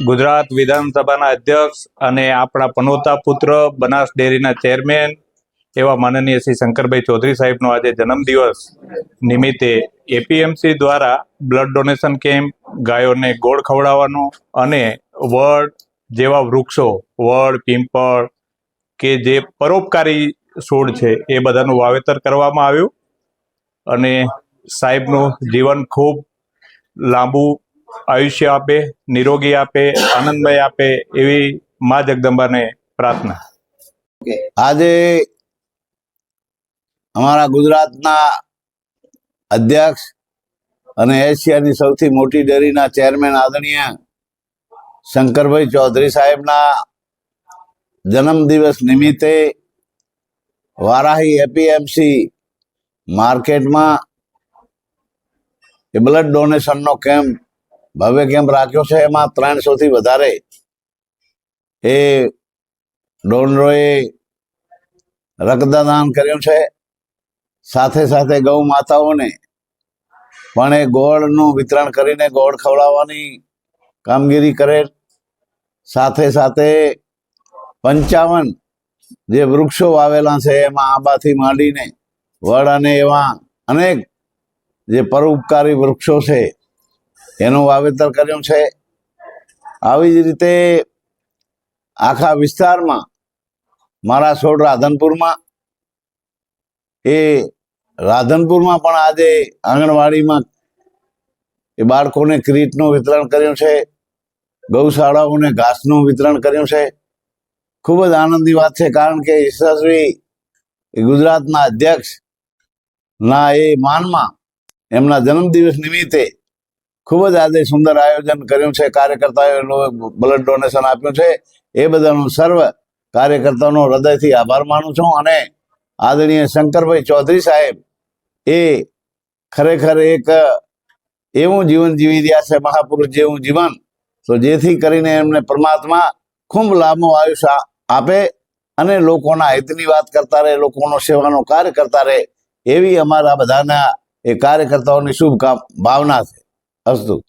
ગુજરાત વિધાનસભાના અધ્યક્ષ અને આપણા પનોતા પુત્ર બનાસ ડેરીના ચેરમેન એવા માનનીય શ્રી શંકરભાઈ ચૌધરી સાહેબનો આજે જન્મદિવસ નિમિત્તે એપીએમસી દ્વારા બ્લડ ડોનેશન કેમ્પ ગાયોને ગોળ ખવડાવવાનો અને વડ જેવા વૃક્ષો, વડ, પીંપળ કે જે પરોપકારી છોડ છે એ બધાનું વાવેતર કરવામાં આવ્યું. અને સાહેબનું જીવન ખૂબ લાંબુ આયુષ્ય આપે, નિરોગી આપે, આનંદમય આપે એવી મા જગદંબાને પ્રાર્થના. આજે અમારા ગુજરાતના અધ્યક્ષ અને એશિયાની સૌથી મોટી ડેરીના ચેરમેન આદરણીય શંકરભાઈ ચૌધરી સાહેબના જન્મદિવસ નિમિત્તે વારાહી એપીએમસી માર્કેટમાં એ બ્લડ ડોનેશનનો કેમ્પ ભવ્ય કેમ્પ રાખ્યો છે. એમાં ત્રણસોથી વધારે એ ડોનરોએ રક્તદાન કર્યું છે. સાથે સાથે ગૌ માતાઓને પણ એ ગોળનું વિતરણ કરીને ગોળ ખવડાવવાની કામગીરી કરે. સાથે સાથે પંચાવન જે વૃક્ષો વાવેલા છે, એમાં આંબાથી માંડીને વડ અને એવા અનેક જે પરોપકારી વૃક્ષો છે એનું વાવેતર કર્યું છે. આવી જ રીતે આખા વિસ્તારમાં, મારા છોડ રાધનપુરમાં, એ રાધનપુરમાં પણ આજે આંગણવાડીમાં એ બાળકોને ક્રીટનું વિતરણ કર્યું છે, ગૌશાળાઓને ઘાસનું વિતરણ કર્યું છે. ખૂબ જ આનંદની વાત છે, કારણ કે ઈશ્વરશ્રી ગુજરાતના અધ્યક્ષ ના એ માનમાં એમના જન્મદિવસ નિમિત્તે ખૂબ જ આજે સુંદર આયોજન કર્યું છે કાર્યકર્તાઓનું બ્લડ ડોનેશન આપ્યું છે. એ બધાનું સર્વ કાર્યકર્તાઓનો હૃદયથી આભાર માનું છું અને આદરણીય શંકરભાઈ ચૌધરી સાહેબ એ ખરેખર એક એવું જીવન જીવી રહ્યા છે, મહાપુરુષ જેવું જીવન, તો જેથી કરીને એમને પરમાત્મા ખૂબ લાંબુ આયુષ્ય આપે અને લોકોના હિતની વાત કરતા રહે, લોકોનો સેવાનો કાર્ય કરતા રહે, એવી અમારા બધાના એ કાર્યકર્તાઓની શુભ ભાવના છે. আসদুক